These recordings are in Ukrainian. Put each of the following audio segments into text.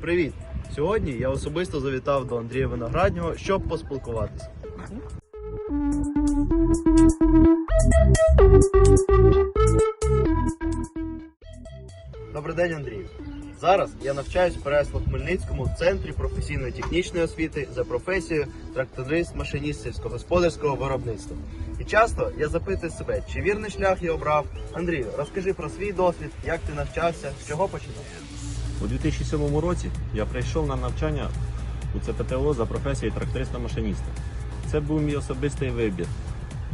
Привіт! Сьогодні я особисто завітав до Андрія Винограднього, щоб поспілкуватися. Добрий день, Андрію. Зараз я навчаюсь в Переяслав-Хмельницькому центрі професійної технічної освіти за професією тракторист, машиніст сільськогосподарського виробництва. І часто я запитую себе, чи вірний шлях я обрав. Андрію, розкажи про свій досвід, як ти навчався, з чого починав. У 2007 році я прийшов на навчання у ЦПТО за професією тракториста-машиніста. Це був мій особистий вибір,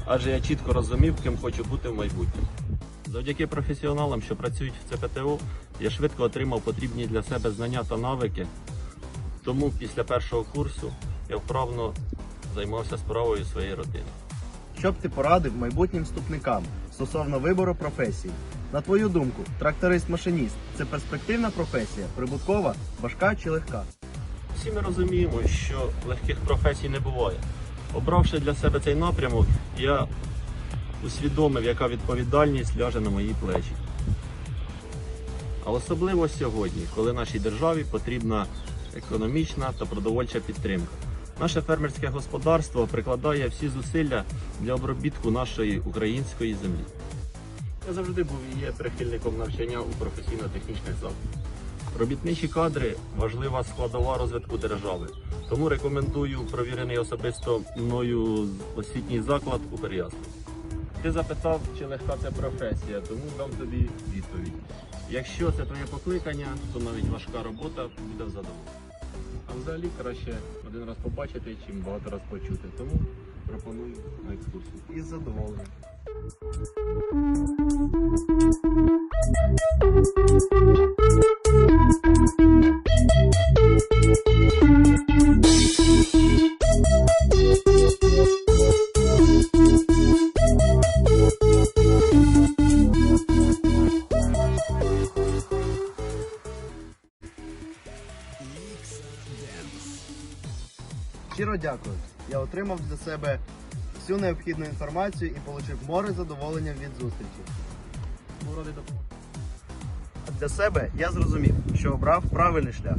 адже я чітко розумів, ким хочу бути в майбутньому. Завдяки професіоналам, що працюють в ЦПТО, я швидко отримав потрібні для себе знання та навики. Тому після першого курсу я вправно займався справою своєї родини. Що б ти порадив майбутнім вступникам стосовно вибору професії? На твою думку, тракторист-машиніст це перспективна професія, прибуткова, важка чи легка? Всі ми розуміємо, що легких професій не буває. Обравши для себе цей напрямок, я усвідомив, яка відповідальність ляже на мої плечі. А особливо сьогодні, коли нашій державі потрібна економічна та продовольча підтримка. Наше фермерське господарство прикладає всі зусилля для обробітку нашої української землі. Я завжди був і є прихильником навчання у професійно-технічних закладах. Робітничі кадри важлива складова розвитку держави. Тому рекомендую провірений особисто мною освітній заклад у Переяславі. Ти запитав, чи легка це професія, тому дам тобі відповідь. Якщо це твоє покликання, то навіть важка робота буде в задоволення. А взагалі краще один раз побачити, чим багато раз почути. Тому пропоную на екскурсію. Із задоволенням. Щиро дякую. Я отримав для себе всю необхідну інформацію і отримав море задоволення від зустрічі. А для себе я зрозумів, що обрав правильний шлях.